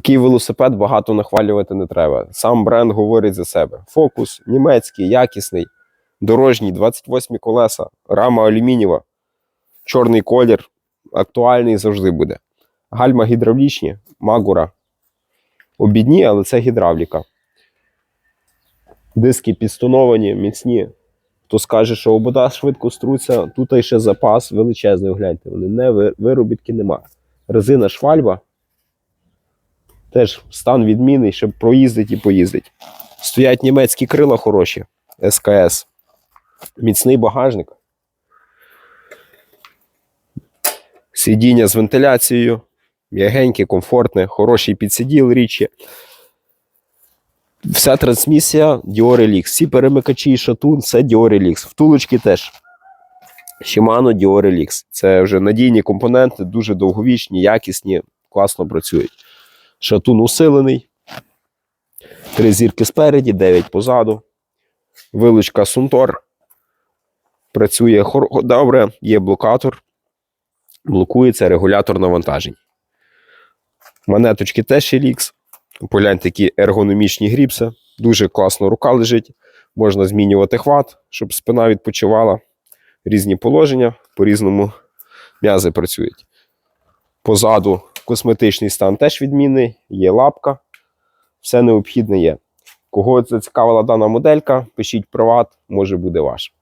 Такий велосипед багато нахвалювати не треба. Сам бренд говорить за себе. Фокус німецький, якісний, дорожній, 28 колеса, рама алюмінієва, чорний колір, актуальний завжди буде. Гальма гідравлічні, магура. Обідні, але це гідравліка. Диски підстоновані, міцні. Хто скаже, що обода швидко струться, тут ще запас величезний, гляньте, вони не виробітки нема. Резина швальба. Теж стан відмінний, щоб проїздить і поїздить. Стоять німецькі крила хороші, СКС. Міцний багажник. Сидіння з вентиляцією, м'ягеньке, комфортне, хороший підсиділ річі. Вся трансмісія Dior Elix. Всі перемикачі і шатун це Dior Elix. Втулочки теж. Shimano Dior Elix. Це вже надійні компоненти, дуже довговічні, якісні, класно працюють. Шатун усилений. Три зірки спереді, 9 позаду. Вилучка Сунтор. Працює хор- добре, є блокатор. Блокується регулятор навантажень. Монеточки теж Elix. Погляньте, такі ергономічні гріпси. Дуже класно рука лежить. Можна змінювати хват, щоб спина відпочивала. Різні положення, по-різному м'язи працюють. Позаду косметичний стан теж відмінний, є лапка. Все необхідне є. Кого зацікавила дана моделька, пишіть приват, може буде ваш.